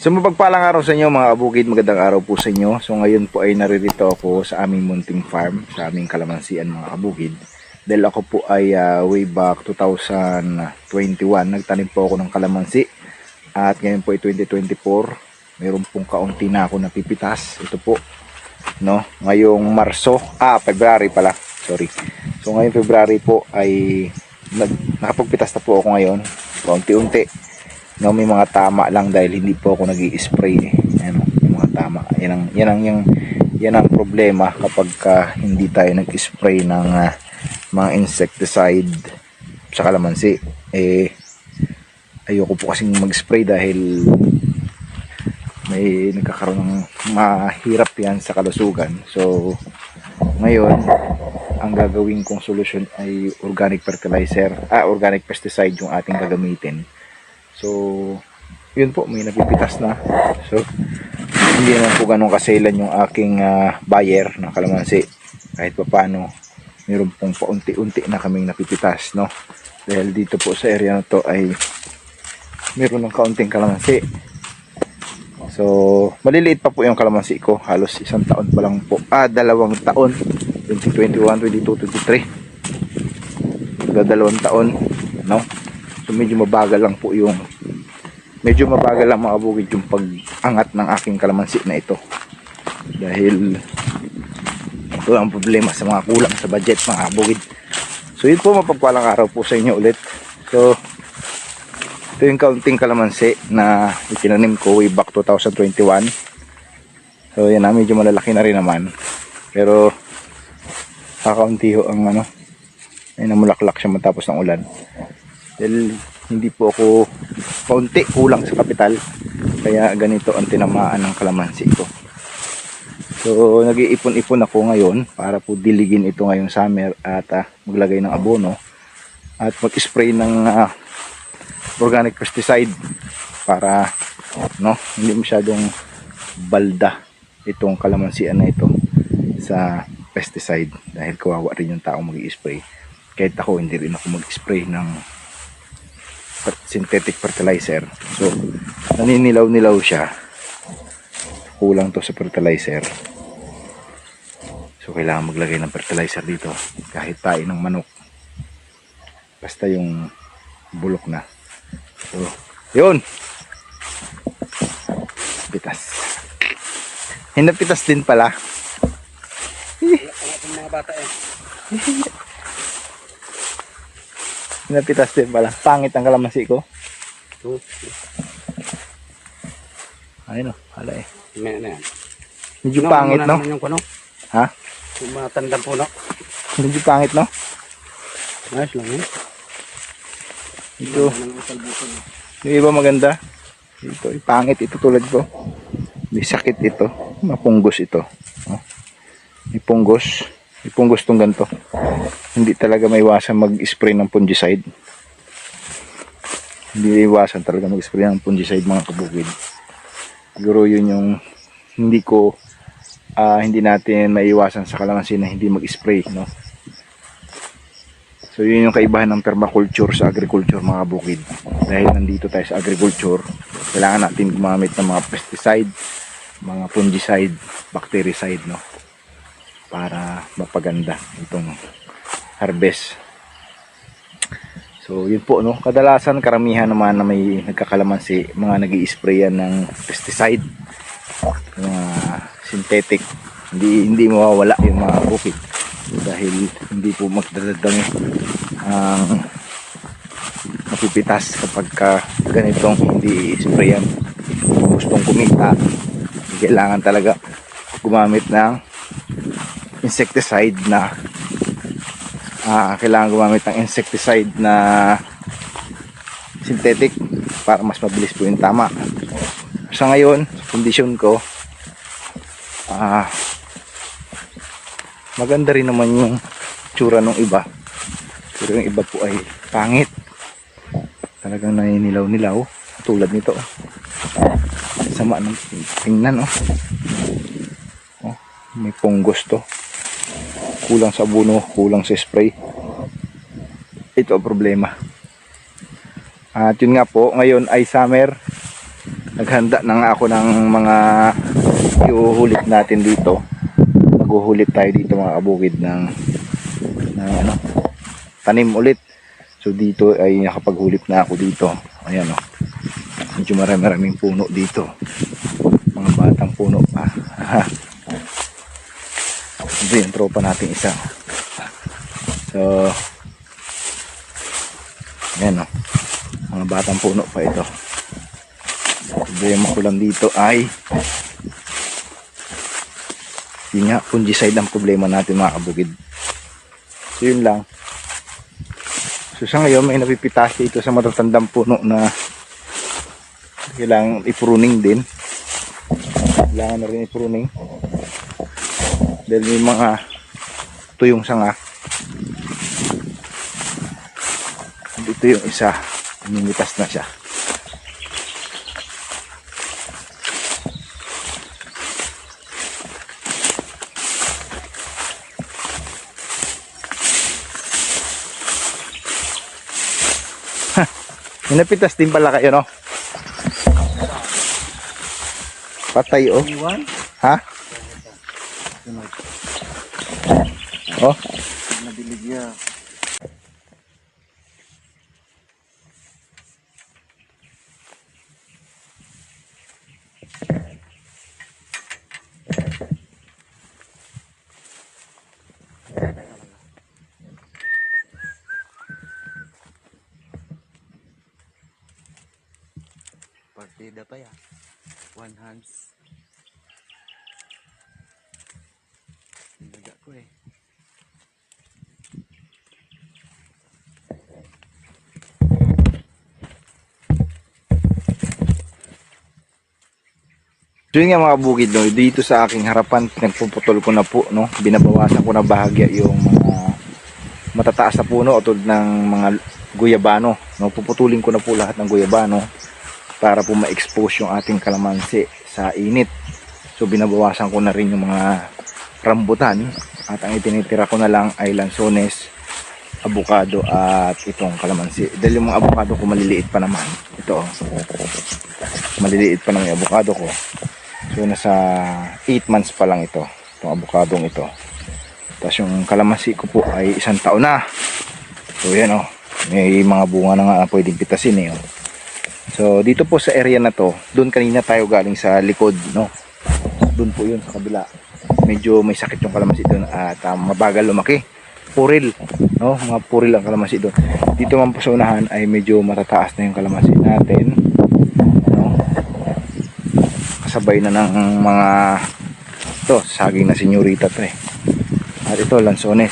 So mapagpalang araw sa inyo mga abukid, magandang araw po sa inyo. So ngayon po ay naririto ako sa aming munting farm, sa aming kalamansian mga abukid. Dahil ako po ay ah, way back 2021, nagtanim po ako ng kalamansi. At ngayon po ay 2024, mayroon pong kaunti na ako napipitas. Ito po, no? Ngayong Marso, ah, February pala, sorry. So ngayong February po ay nag, nakapagpitas na po ako ngayon, kaunti-unti no may mga tama lang dahil hindi po ako nag spray eh. Ayan, oh, yung mga tama. Yan ang yan ang yung yan ang problema kapag ka hindi tayo nag-spray ng ah, mga insecticide sa kalamansi. Eh ayoko po kasing mag-spray dahil may nagkakaroon ng mahirap yan sa kalusugan. So ngayon ang gagawin kong solusyon ay organic fertilizer, ah organic pesticide yung ating gagamitin. So, yun po, may napipitas na. So, hindi naman po ganun kaselan yung aking ah, buyer ng kalamansi. Kahit pa paano, meron pong paunti-unti na kaming napipitas, no? Dahil dito po sa area na to ay meron ng kaunting kalamansi. So, maliliit pa po yung kalamansi ko. Halos isang taon pa lang po. Ah, dalawang taon. 2021, 22, 23. Dalawang taon, no? So medyo mabagal lang po yung medyo mabagal lang mga bukid yung pag-angat ng aking kalamansi na ito. Dahil ito ang problema sa mga kulang sa budget mga bukid. So yun po mapagpalang araw po sa inyo ulit. So ito yung kaunting kalamansi na itinanim ko way back 2021. So yan na medyo malalaki na rin naman. Pero kakaunti ho ang ano ay namulaklak siya matapos ng ulan dahil hindi po ako kaunti kulang sa kapital kaya ganito ang tinamaan ng kalamansi ko so nag-iipon-ipon ako ngayon para po diligin ito ngayong summer at ah, maglagay ng abono at mag-spray ng ah, organic pesticide para no hindi masyadong balda itong kalamansian na ito sa pesticide dahil kawawa rin yung tao mag-spray kahit ako hindi rin ako mag-spray ng synthetic fertilizer. So, naninilaw-nilaw siya. Kulang to sa fertilizer. So, kailangan maglagay ng fertilizer dito. Kahit tayo ng manok. Basta yung bulok na. So, yun! Pitas. Hinapitas din pala. Ang mga bata eh. Hinapitas din pala. Pangit ang kalamansi ko. Ito. Ayun o, hala eh. May na yan. Medyo Ano, pangit, muna no? naman Yung, ano, Ha? yung mga tandang puno. Medyo pangit, no? Nice lang yun. Ito, yung iba maganda. Ito, pangit ito tulad ko. May sakit ito. Mapunggos ito. Oh. May punggos. Tong ganito. Hindi talaga may iwasan mag-spray ng fungicide. Hindi iwasan talaga mag-spray ng fungicide mga kabukid. Siguro yun yung hindi ko ah, hindi natin maiwasan sa kalamansi na hindi mag-spray, no? So yun yung kaibahan ng permaculture sa agriculture mga bukid. Dahil nandito tayo sa agriculture, kailangan natin gumamit ng mga pesticide, mga fungicide, bactericide, no? Para mapaganda itong harvest. So yun po, no? Kadalasan karamihan naman na may nagkakalamansi, mga nag spray yan ng pesticide, mga synthetic. Hindi hindi mawawala yung mga bukid dahil hindi po magdadadami ang mapipitas kapag ka ganitong hindi i-sprayan kung gustong kumita kailangan talaga gumamit ng insecticide na ah, kailangan gumamit ng insecticide na synthetic para mas mabilis po yung tama. Sa ngayon kondisyon ko ah maganda rin naman yung tsura ng iba. Pero yung iba po ay pangit. Talagang naninilaw-nilaw tulad nito. Sama ng tingnan oh. oh may punggos to. Kulang sa buno kulang sa spray. Ito problema. At yun nga po ngayon ay summer. Naghanda na nga ako ng mga iuhulit natin dito maghuhulit tayo dito mga kabukid ng, ng ano, tanim ulit. So dito ay nakapaghulit na ako dito. Ayan o medyo marami maraming puno dito. Mga batang puno pa. Ito yung tropa natin isa. So ayan o mga batang puno pa ito. Problema ko lang dito ay yun nga fungicide ang problema natin mga kabukid. So yun lang. So sa ngayon may napipitas dito sa matatandang puno na kailangan ipruning din. Kailangan na rin ipruning. Dahil may mga tuyong sanga. Dito yung isa. Nimitas na siya Minapitas din pala kayo, no? Patay, oh. Ha? Oh, Partida pa yan. One hands. Naga ko eh. So yun nga mga bukid no, dito sa aking harapan, pinagpuputol ko na po, no? binabawasan ko na bahagya yung mga matataas na puno o tulad ng mga guyabano. No? Puputulin ko na po lahat ng guyabano para po ma-expose yung ating kalamansi sa init. So binabawasan ko na rin yung mga rambutan at ang itinitira ko na lang ay lansones, abukado at itong kalamansi. Dahil yung mga abukado ko maliliit pa naman. Ito, oh. maliliit pa naman yung abukado ko. So nasa 8 months pa lang ito, itong abukadong ito. Tapos yung kalamansi ko po ay isang taon na. So yan oh, may mga bunga na nga pwedeng pitasin eh. Oh. So dito po sa area na to, doon kanina tayo galing sa likod, no? Doon po yun sa kabila. Medyo may sakit yung kalamansi doon at ah, mabagal lumaki. Puril, no? Mga puril ang kalamansi doon. Dito man po sa unahan ay medyo matataas na yung kalamansi natin. No? kasabay na ng mga to saging na senyorita to eh at ito lansones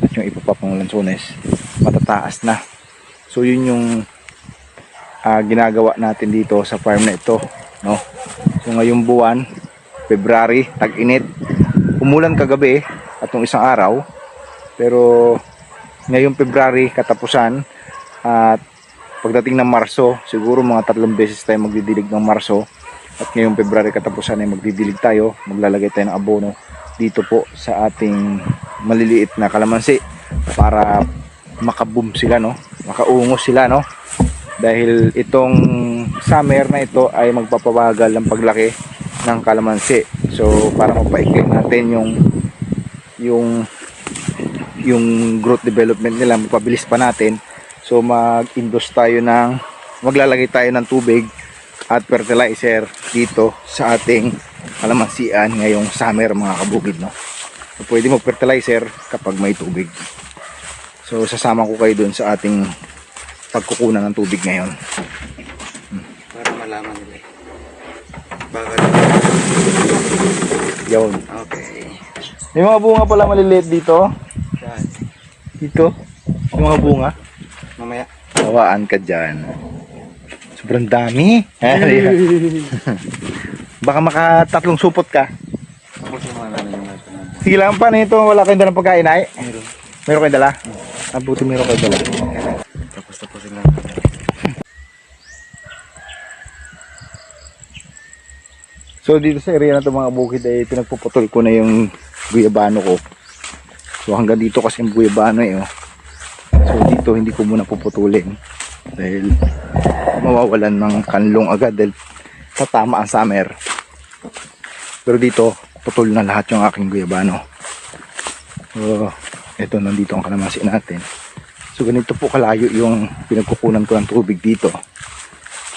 at yung iba pa pang lansones matataas na so yun yung ah, ginagawa natin dito sa farm na ito no? So ngayong buwan February tag-init. Umulan kagabi at yung isang araw. Pero ngayong February katapusan at pagdating ng Marso siguro mga tatlong beses tayo magdidilig ng Marso. At ngayong February katapusan ay magdidilig tayo, maglalagay tayo ng abono dito po sa ating maliliit na kalamansi para makaboom sila no, makaungos sila no. Dahil itong summer na ito ay magpapabagal ng paglaki ng kalamansi. So para mapaikin natin yung yung yung growth development nila, magpabilis pa natin. So mag-induce tayo ng maglalagay tayo ng tubig at fertilizer dito sa ating kalamansian ngayong summer mga kabukid no. So, pwede mo fertilizer kapag may tubig. So sasama ko kayo dun sa ating pagkukunan ng tubig ngayon. Para malaman nila. Bakit? Yun. Okay. May mga bunga pala maliliit dito. Yan. Dito. Yung mga bunga. Mamaya. Hawaan ka dyan. Sobrang dami. Baka makatatlong supot ka. Sige lang pa nito. Wala kayong dalang pagkain ay. Meron. Meron kayong dala? Ah, buti meron kayong dala. Tapos tapusin lang natin. So dito sa area na to mga bukid ay pinagpuputol ko na yung guyabano ko. So hanggang dito kasi yung guyabano eh. Oh. So dito hindi ko muna puputulin dahil mawawalan ng kanlong agad dahil tatama ang summer. Pero dito putol na lahat yung aking guyabano. So ito nandito ang kalamansi natin. So ganito po kalayo yung pinagkukunan ko ng tubig dito.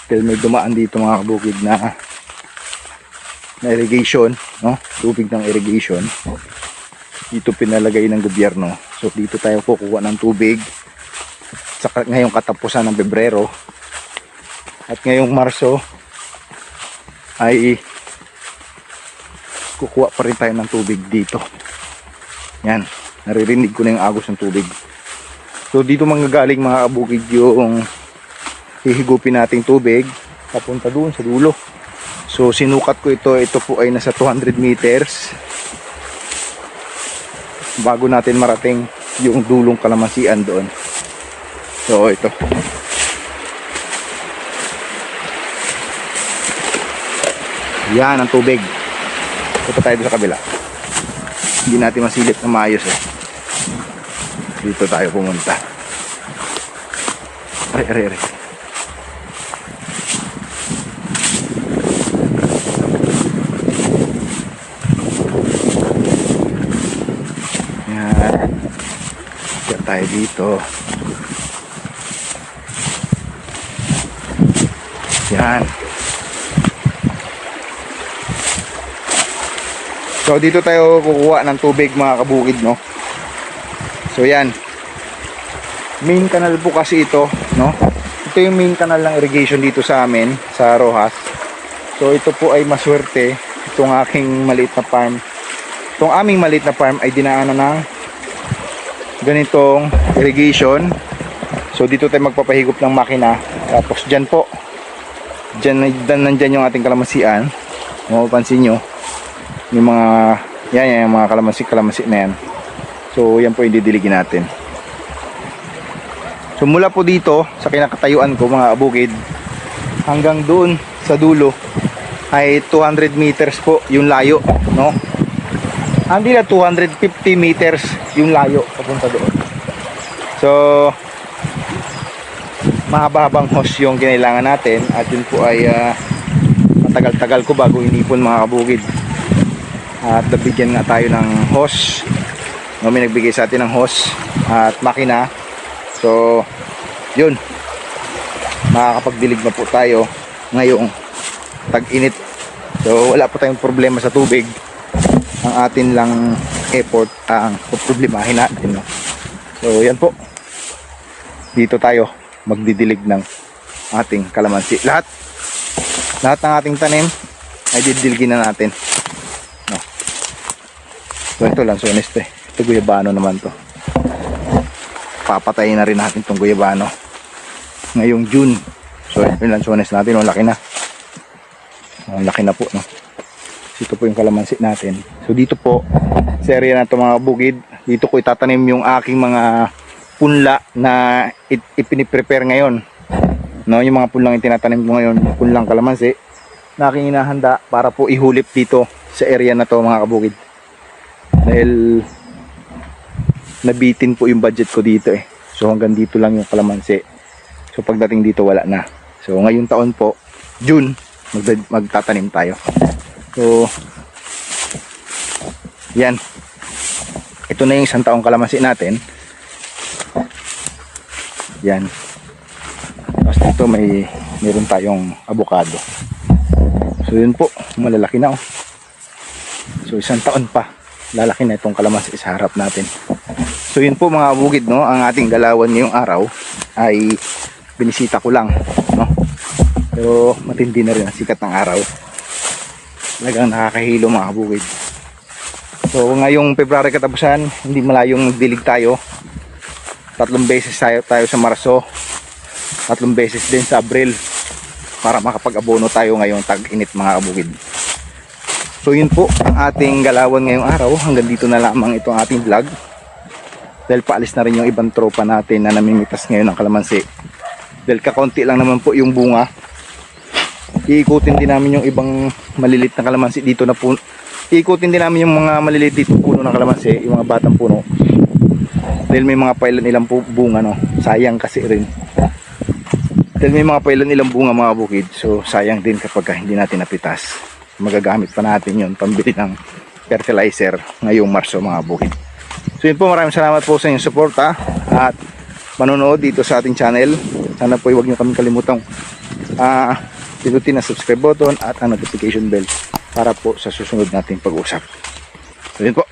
Dahil may dumaan dito mga kabukid na na irrigation, no? Tubig ng irrigation. Dito pinalagay ng gobyerno. So dito tayo kukuha ng tubig sa ngayong katapusan ng Pebrero. At ngayong Marso ay kukuha pa rin tayo ng tubig dito. Yan, naririnig ko na yung agos ng tubig. So dito manggagaling mga kabukid yung hihigupin nating tubig papunta doon sa dulo. So sinukat ko ito, ito po ay nasa 200 meters bago natin marating yung dulong kalamansian doon. So ito. Yan ang tubig. Ito tayo sa kabila. Hindi natin masilip na maayos eh. Dito tayo pumunta. Aray, aray, aray. Tayo dito. Yan. So dito tayo kukuha ng tubig mga kabukid no. So yan. Main canal po kasi ito, no? Ito yung main canal ng irrigation dito sa amin, sa Rojas. So ito po ay maswerte itong aking maliit na farm itong aming maliit na farm ay dinaanan ng ganitong irrigation. So dito tayo magpapahigop ng makina. Tapos dyan po. Dyan, dyan nandyan yung ating kalamansian. Kung mapapansin nyo yung mga yan, yan yung mga kalamansi kalamansi na yan. So yan po yung didiligin natin. So mula po dito sa kinakatayuan ko mga abukid hanggang doon sa dulo ay 200 meters po yung layo no hindi na 250 meters yung layo papunta doon. So, mahaba-habang hose yung kinailangan natin at yun po ay ah, matagal-tagal ko bago inipon mga kabukid. At nabigyan nga tayo ng hose. No, may nagbigay sa atin ng hose at makina. So, yun. Makakapagdilig na po tayo ngayong tag-init. So, wala po tayong problema sa tubig atin lang effort ang problemahin natin no? so yan po. Dito tayo magdidilig ng ating kalamansi. Lahat lahat ng ating tanim ay didiligin na natin no? so ito lang so honest eh ito guyabano naman to. Papatayin na rin natin itong guyabano ngayong June. So ito lang so honest natin oh, laki na. Oh, laki na po no ito po yung kalamansi natin. So dito po, sa area na ito mga bukid, dito ko itatanim yung aking mga punla na ipiniprepare ngayon. No, yung mga punlang itinatanim ko ngayon, punlang kalamansi, na aking inahanda para po ihulip dito sa area na to mga kabukid. Dahil nabitin po yung budget ko dito eh. So hanggang dito lang yung kalamansi. So pagdating dito wala na. So ngayong taon po, June, magtatanim tayo. So, yan. Ito na yung isang taong kalamansi natin. Yan. Tapos dito may meron tayong avocado. So yun po, malalaki na oh. So isang taon pa, lalaki na itong kalamansi sa harap natin. So yun po mga bukid no, ang ating galawan ngayong araw ay binisita ko lang, no. Pero matindi na rin ang sikat ng araw talagang nakakahilo mga bukid so ngayong February katapusan hindi malayong dilig tayo. Tatlong beses tayo, tayo sa Marso. Tatlong beses din sa Abril. Para makapag-abono tayo ngayong tag-init mga kabukid. So yun po ang ating galawan ngayong araw. Hanggang dito na lamang itong ating vlog. Dahil paalis na rin yung ibang tropa natin na namimitas ngayon ng kalamansi. Dahil kakonti lang naman po yung bunga iikutin din namin yung ibang malilit na kalamansi dito na puno. Iikutin din namin yung mga maliliit dito puno ng kalamansi, yung mga batang puno. Dahil may mga pailan ilang bunga no. Sayang kasi rin. Dahil may mga pailan ilang bunga mga bukid. So sayang din kapag ka hindi natin napitas. Magagamit pa natin yun pambili ng fertilizer ngayong Marso mga bukid. So yun po maraming salamat po sa inyong suporta at manonood dito sa ating channel. Sana po huwag niyo kami kalimutang ah pindutin ang subscribe button at ang notification bell para po sa susunod nating pag-usap. So yun po.